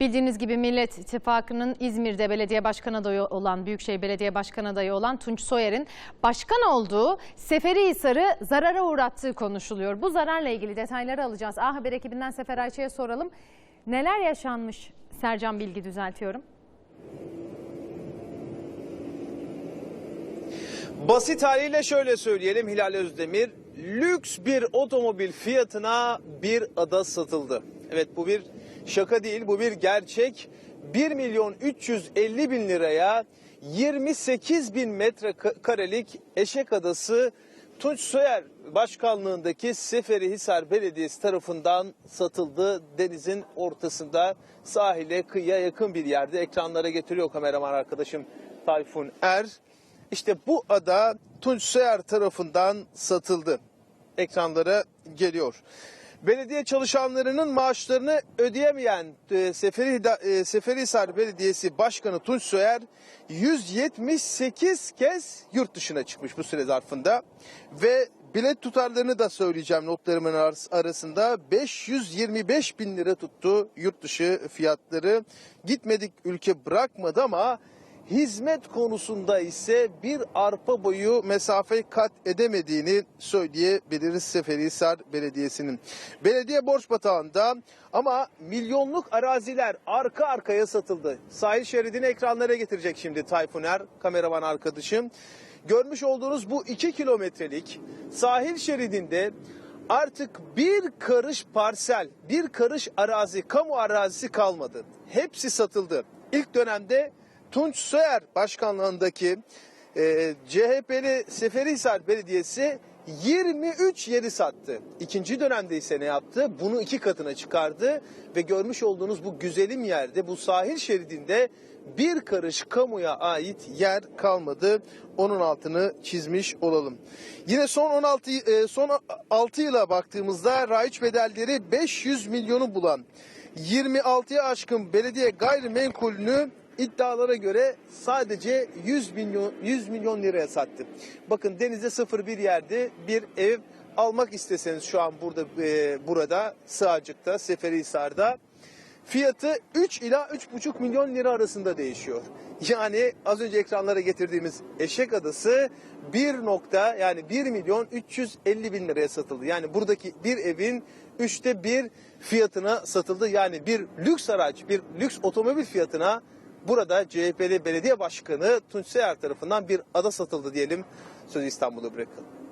Bildiğiniz gibi Millet İttifakı'nın İzmir'de belediye başkan adayı olan, Büyükşehir Belediye Başkan adayı olan Tunç Soyer'in başkan olduğu Seferihisar'ı zarara uğrattığı konuşuluyor. Bu zararla ilgili detayları alacağız. A Haber ekibinden Sefer Ayça'ya soralım. Neler yaşanmış? Sercan Bilgi düzeltiyorum. Basit haliyle şöyle söyleyelim Hilal Özdemir. Lüks bir otomobil fiyatına bir ada satıldı. Evet bu bir şaka değil bu bir gerçek. 1 milyon 350 bin liraya 28 bin metrekarelik Eşek Adası Tunç Soyer başkanlığındaki Seferihisar Belediyesi tarafından satıldı. Denizin ortasında sahile kıyıya yakın bir yerde ekranlara getiriyor kameraman arkadaşım Tayfun Er. İşte bu ada Tunç Soyer tarafından satıldı. Ekranlara geliyor. Belediye çalışanlarının maaşlarını ödeyemeyen e, Seferi, e, Seferihisar Belediyesi Başkanı Tunç Soyer 178 kez yurt dışına çıkmış bu süre zarfında ve bilet tutarlarını da söyleyeceğim notlarımın ar- arasında 525 bin lira tuttu yurt dışı fiyatları. Gitmedik ülke bırakmadı ama hizmet konusunda ise bir arpa boyu mesafe kat edemediğini söyleyebiliriz Seferihisar Belediyesi'nin. Belediye borç batağında ama milyonluk araziler arka arkaya satıldı. Sahil şeridini ekranlara getirecek şimdi Tayfun Er, kameraman arkadaşım. Görmüş olduğunuz bu 2 kilometrelik sahil şeridinde artık bir karış parsel, bir karış arazi, kamu arazisi kalmadı. Hepsi satıldı. İlk dönemde Tunç Soyer başkanlığındaki e, CHP'li Seferihisar Belediyesi 23 yeri sattı. İkinci dönemde ise ne yaptı? Bunu iki katına çıkardı ve görmüş olduğunuz bu güzelim yerde, bu sahil şeridinde bir karış kamuya ait yer kalmadı. Onun altını çizmiş olalım. Yine son 16 e, son 6 yıla baktığımızda raiç bedelleri 500 milyonu bulan 26'ya aşkın belediye gayrimenkulünü iddialara göre sadece 100 milyon 100 milyon liraya sattı. Bakın denizde sıfır bir yerde bir ev almak isteseniz şu an burada e, burada Sığacık'ta, Seferihisar'da fiyatı 3 ila 3,5 milyon lira arasında değişiyor. Yani az önce ekranlara getirdiğimiz Eşek Adası 1 nokta yani 1 milyon 350 bin liraya satıldı. Yani buradaki bir evin üçte bir fiyatına satıldı. Yani bir lüks araç, bir lüks otomobil fiyatına burada CHP'li belediye başkanı Tunç Seyer tarafından bir ada satıldı diyelim. Sözü İstanbul'a bırakalım.